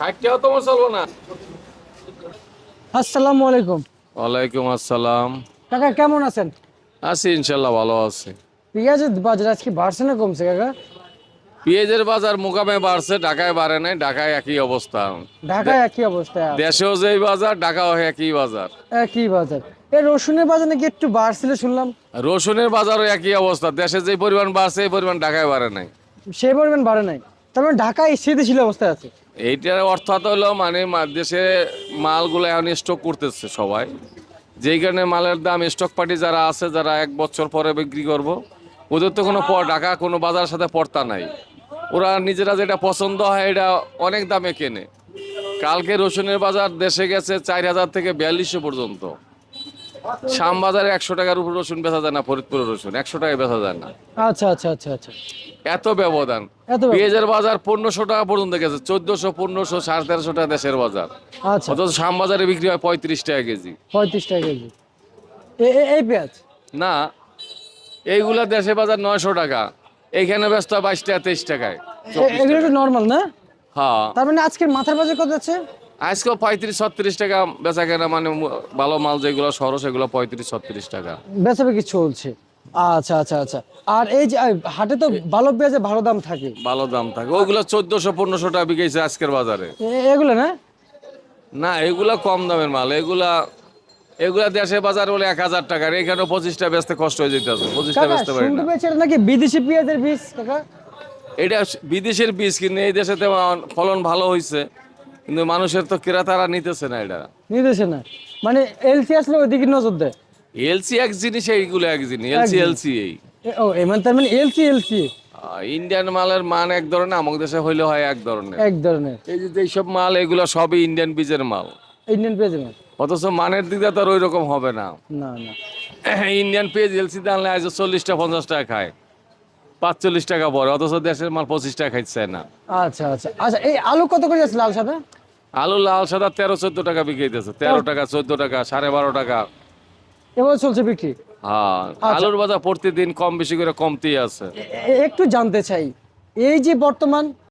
ষাটটাও তোমার চলবো না। আসসালামু আলাইকুম। ওয়ালাইকুম আসসালাম। কাকা কেমন আছেন? আছি ইনশাল্লাহ ভালো আছি। পেঁয়াজের বাজার আজকে বাড়ছে না কমছে কাকা? পেঁয়াজের বাজার মোকামে বাড়ছে ঢাকায় বাড়ে নাই ঢাকায় একই অবস্থা। ঢাকায় একই অবস্থায় আছে। দেশেও যেই বাজার ঢাকাও একই বাজার। একই বাজার। এই রসুনের বাজার নাকি একটু বাড়ছিল শুনলাম। রসুনের বাজারও একই অবস্থা দেশে যে পরিমাণ বাড়ছে এই পরিমাণ ঢাকায় বাড়ে নাই। সেই পরিমাণ বাড়ে নাই। তার মানে ঢাকায় স্থিতিশীল অবস্থায় আছে। এইটার অর্থাৎ হলো মানে দেশে মালগুলো এখন স্টক করতেছে সবাই। যেই কারণে মালের দাম স্টক পার্টি যারা আছে, যারা এক বছর পরে বিক্রি করব, ওদের তো কোনো ঢাকা কোনো বাজারের সাথে পড়তা নাই। ওরা নিজেরা যেটা পছন্দ হয়, এটা অনেক দামে কেনে। কালকে রসুনের বাজার দেশে গেছে চার হাজার থেকে বিয়াল্লিশশো পর্যন্ত। শ্যামবাজারে একশো টাকার উপর রসুন বেচা যায় না ফরিদপুরের রসুন। একশো টাকায় বেচা যায় না। আচ্ছা আচ্ছা আচ্ছা আচ্ছা। এত ব্যবধান। পেঁয়াজের বাজার পনেরোশো টাকা পর্যন্ত গেছে চোদ্দশো পনেরোশো সাড়ে তেরোশো টাকা দেশের বাজার। আচ্ছা। অথচ শ্যামবাজারে বিক্রি হয় পঁয়ত্রিশ টাকা কেজি। পঁয়ত্রিশ টাকা কেজি। এই পেঁয়াজ? না এইগুলা দেশে বাজার নয়শো টাকা। এইখানে ব্যস্ত হয় বাইশ টাকা তেইশ টাকায়। এগুলো নর্মাল না? হ্যাঁ। তার মানে আজকের মাথার বাজার কত যাচ্ছে? আজকেও পঁয়ত্রিশ ছত্রিশ টাকা বেচা কেনা মানে ভালো মাল যেগুলো সরো সেগুলো পঁয়ত্রিশ ছত্রিশ টাকা। বেচাবেচি চলছে। আচ্ছা আচ্ছা আচ্ছা। আর এই যে হাটে তো ভালো পেঁয়াজে ভালো দাম থাকে। ভালো দাম থাকে। ওগুলো চোদ্দশো পনেরোশো টাকা বিকেছে আজকের বাজারে। এগুলো না? না এগুলা কম দামের মাল। এগুলা এগুলা দেশের বাজার বলে এক হাজার টাকার এখানে পঁচিশটা বেচতে কষ্ট হয়ে যেতেছে পঁচিশটা বেচতে পারি না। নাকি বিদেশি পেঁয়াজের বীজ কাকা? এটা বিদেশের বীজ কিন্তু এই দেশেতে ফলন ভালো হয়েছে কিন্তু মানুষের তো ক্রেতারা নিতেছে না এটা। নিতেছে না। মানে এলসি আসলে ওইদিকে নজর দেয়। এলসি এক জিনিস এইগুলো এক জিনিস। এলসি এলসি এই। ও এমন তার মানে এলসি এলসি ইন্ডিয়ান মালের মান এক ধরনের আমাদের দেশে হইলে হয় এক ধরনের। এক ধরনের। এই যে যেসব মাল এগুলো সবই ইন্ডিয়ান বীজের মাল। ইন্ডিয়ান পেঁয়াজ না অথচ মানের দিক দিয়ে তো আর ওই রকম হবে না। না না। ইন্ডিয়ান পেজ এলসি আনলে আজ চল্লিশটা পঞ্চাশ টাকা খায়। পাঁচচল্লিশ টাকা পরে অথচ দেশের মাল পঁচিশ টাকা খাইছে না। আচ্ছা আচ্ছা। আচ্ছা এই আলু কত করে যাচ্ছে লাল সাদা? আলু লাল সাদা তেরো চোদ্দ টাকা বিক্রি দিয়েছে তেরো টাকা চোদ্দ টাকা সাড়ে বারো টাকা। এবার চলছে বিক্রি? হ্যাঁ আলুর বাজার প্রতিদিন কম বেশি করে কমতেই আছে। একটু জানতে চাই এই যে বর্তমান